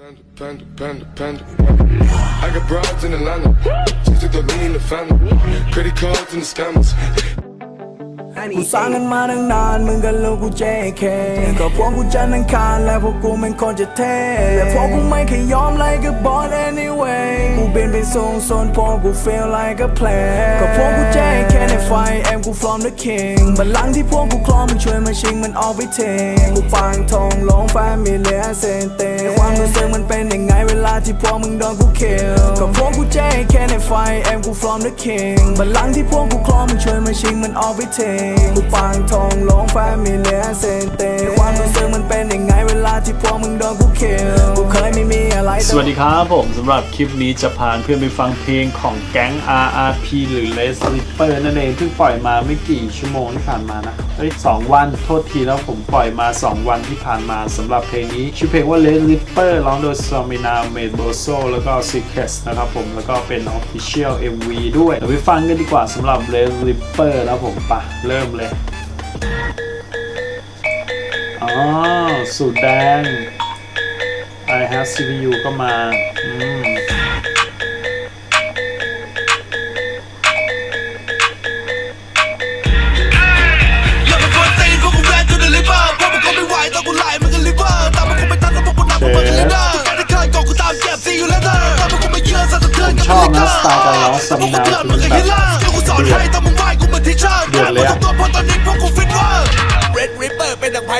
Panda, panda, panda, panda. I got broads in Atlanta. Just took the lean in the family. Credit cards and the scammers. กูสร้างกันมาตั้งนานมึงกันลูกกู JK ก็พวกกูจันทร์อังคารและพวกกูเป็นคนจะเท่และพวกกูไม่เคยยอมไล่กับบอส anyway กูเป็นไปสูงส่วนพวกกู feel like a play ก็พวกกู JK ในไฟแอมกู from the king บัลลังที่พวกกูคลองมึงช่วยมาชิงมันออกไปเทงกูฟังทองลงแฟมิเลียเซนเต ความรู้สึกมันเป็นยังไงเวลาที่พวกมึงโดนกู kill ก็พวกกูเจ๊แค่ในไฟแอมกู from the king บัลลังก์ที่พวกกูคลองมึงช่วยมาชิงมันออกไปเทงกูฟังทองลงแฟมิเลียเซนเตความรู้สึกมันเป็นยังไง ที่พวกมึงโดนกู kill กูเคยไม่มีอะไรสวัสดีครับผมสำหรับคลิปนี้จะพาเพื่อนไปฟังเพลงของแก๊ง RRP หรือ Les Ripper นั่นเองเพิ่งปล่อยมาไม่กี่ชั่วโมงที่ผ่านมานะเอ้ยสองวันโทษทีแล้วผมปล่อยมา 2 วันที่ผ่านมาสำหรับเพลงนี้ ชื่อเพลงว่า Les Ripper ร้องโดย Samina m e d b o s o แล้วก็ Secrets นะครับผมแล้วก็เป็น Official MV ด้วยเดี๋ยวไปฟังกันดีกว่าสำหรับ Les Ripper แล้วผมปะเริ่มเลย สูตรแดง I have CPU ก็มา อืม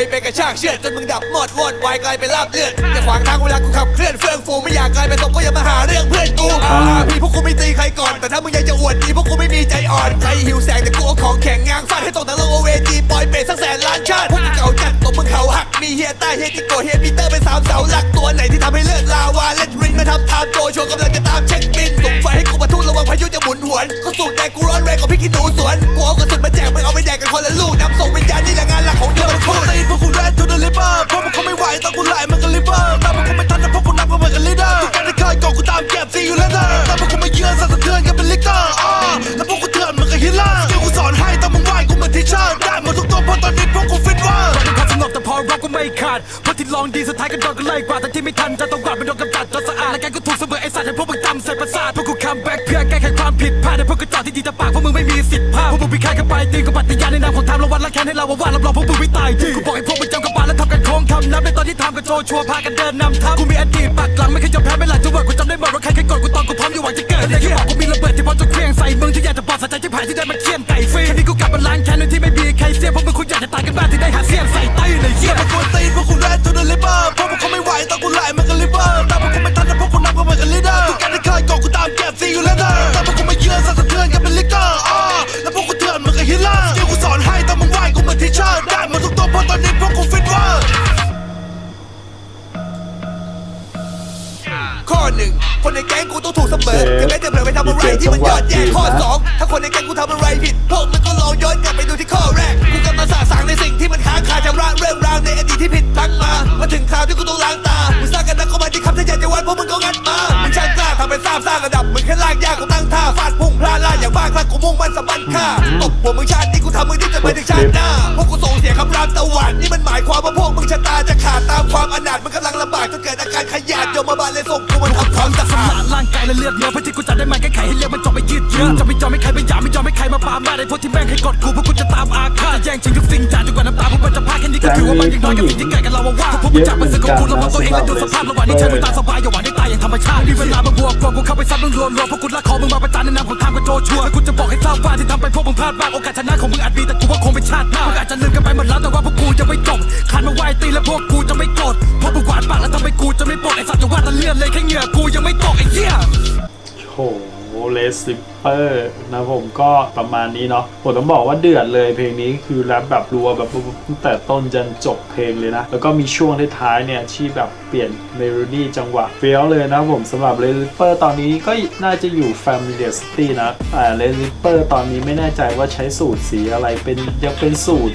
ไปกระชากเชือดจนมึงดับหมดวอดวายกลายเป็นลาบเลือดอย่าขวางทางเวลากูขับเคลื่อนเฟื่องฟูไม่อยากกลายเป็นศพก็อย่ามาหาเรื่องเพื่อนกูอ่าพี่พวกกูไม่ตีใครก่อน แต่ถ้ามึงยังจะอวดดีพวกกูไม่มีใจอ่อนใจหิวแสงแต่กูเอาของแข็งง้างฟาดให้ตกทั้งโลกเวทีปล่อยเปรตสักแสนล้านชาติพวกกูเก่าจัดตบมึงเขาหักมีเฮียใต้เฮียจิโกเฮียปีเตอร์เป็นสามเสาหลักตัวไหนที่ทำให้เลิกลาวาเล่นรินมาทำทามโจโชว์กำลังจะตามเช็คบินส่งไฟให้กูมาทุ่ระวังพายุจะหมุนหวนก็สูดแดงกูร้อนแรงกว่าพี่กินหนูสวนกูเอากระสุนมาแจกมึงเอาไปแดกกันคนละลูกนำส่งวิญญาณนี่แหละงาน ของเธอมันพูดตีพวกกูแรนทูเดลิเวอร์พวกมึงคงไม่ไหวตอนกูไล่มันก็ลิเวอร์ตามมึงคงไม่ทันแต่พวกกูนับกันเหมือนกันลีดเดอร์ทุกการที่เคยก่อนกูตามเก็บซีอยู่แล้วเด้อตามมึงคงไม่เยื่อสั่นสะเทือนกันเป็นลิกเตอร์อ่าแล้วพวกกูเถื่อนมึงก็ฮิลเลอร์สกิลกูสอนให้ตามมึงไหวกูเหมือนทิชเชอร์ได้หมดทุกตัวเพราะตอนนี้พวกกูฟิตเวอร์ความสงบแต่พอรักก็ไม่ขาดเพราะที่ลองดีสุดท้ายก็โดนกันไล่กว่าแต่ที่ไม่ทันจะต้องกวาดไปโดนกำจัดจนสะอาดและแกก็ถูกเสมอไอ้สัตว์ให้พวกมึงจำใส่ประสาทพวกกูคัมแบ็กเพื่อแก้ไขความผิดพลาดในพวกกระจอกที่ดี พวกมึงพิฆาตกันไปตีกับปฏิญาณในนามของทางระวัดและแค้นให้เราว่าว่ารับรองพวกมึงไม่ตายจริงกูบอกให้พวกมึงจำกับปากและทำกันโค้งคำนับในตอนที่ทำกันโชว์ชัวร์พากันเดินนำทัพกูมีอดีตปักหลังไม่เคยยอมแพ้ไม่หลังจะเวิร์กกูจำได้หมดว่าใครเคยกดกูตอนกูพร้อมอยู่หวังจะเกิดแต่ที่บอกกูมีระเบิดที่พร้อมจะเคลื่องใส่มึงที่อยากจะบอกสะใจที่ผ่านที่ได้มาเคี่ยนไก่ฟรีแค่นี้กูกลับมาล้างแค้นโดยที่ หนึ่งคนในแก๊งกูต้องถูกเสมอถึงแม้จะเผลอไปทำอะไรที่มันยอดแย่ข้อสองถ้าคนในแก๊งกูทำอะไรผิดพวกมันก็ลองย้อนกลับไปดูที่ข้อแรกกูกำลังสะสางในสิ่งที่มันค้างคาชำระเรื่องราวในอดีตที่ผิดพลั้งมามาถึงคราวที่กูต้องล้างตามึงสร้างกันนักก็มาที่คำที่อยากจะวันพวกมึงก็งัดมามึงช่างกล้าทำเป็นทราบสร้างระดับมึงแค่ลากยากกูตั้งท่าฟาดพุ่งพลาดล่าอย่างบ้าคลั่งกูมุ่งมันสะบันค่าตบหัวมึงชาตินี้กูทำมึงที่จะไปถึงชาติหน้าพวกกูส่งเสียงคำรามตะวันนี่มันหมายความว่าพวกมึงชะตา อาการขยาดโยมมาบาลเลยส่งกูมาทำความสะอาดสารร่างกายและเลือดเนื้อเพื่อที่กูจะได้มาแก้ไขให้เรื่องมันจบไปยืดเยื้อจะไม่ยอมให้ใครไม่อยากไม่ยอมให้ใครมาปามาในพวกที่แม่งให้กดกูเพราะกูจะตามอาฆาตจะแย่งชิงทุกสิ่งจากจนกว่าน้ำตาพวกมันจะพาแค่นี้ก็ถือว่ามันยังน้อยกับสิ่งที่เกิดกับเราว่าว่าพวกมึงจับมันสึกของกูแล้วมองตัวเองและดูสภาพระหว่างนี้ใช้มึงตาสบายอย่าหวังได้ตายอย่างธรรมชาติมีเวลามาบวกกว่ากูเข้าไปซัดมึงรวมรวมพวกกูละคอมึงมาประจานในนามของทางกับโจชัวร์กูจะบอกให้ทราบว่าที่ทำไปพวกมึงพลาดมากโอกาสชนะของมึงอาจมีแต่กูว่าคงเป็นชาติหน้ามึงอาจจะลืมกันไปหมดแล้วแต่ว่าพวกกู เลสิปเปอร์นะผมก็ประมาณนี้เนาะผมต้องบอกว่าเดือดเลยเพลงนี้คือแรปแบบรัวแบบตั้งแต่ต้นจนจบเพลงเลยนะ แล้วก็มีช่วงท้ายเนี่ยที่แบบเปลี่ยนเมโลดี้จังหวะเฟี้ยวเลยนะผมสำหรับเลสิปเปอร์ตอนนี้ก็น่าจะอยู่ Familiar City นะแต่เลสิปเปอร์ตอนนี้ไม่แน่ใจว่าใช้สูตรสีอะไรเป็นยังเป็นสูตร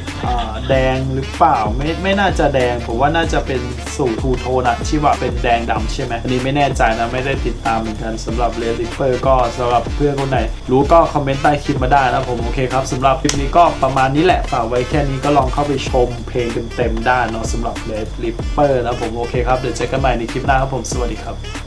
แดงหรือเปล่าไม่ไม่น่าจะแดงผมว่าน่าจะเป็นสูตรทูโทนอะที่ว่าเป็นแดงดำใช่ไหมอันนี้ไม่แน่ใจนะไม่ได้ติดตามเหมือนกันสำหรับเลสิปเปอร์ก็สำหรับเพื่อนคนไหน รู้ก็คอมเมนต์ใต้คลิปมาได้นะผมโอเคครับสำหรับคลิปนี้ก็ประมาณนี้แหละฝากไว้แค่นี้ก็ลองเข้าไปชมเพลงเต็มๆได้เนาะสำหรับ Red Ripper นะผมโอเคครับเดี๋ยวเจอกันใหม่ในคลิปหน้าครับผมสวัสดีครับ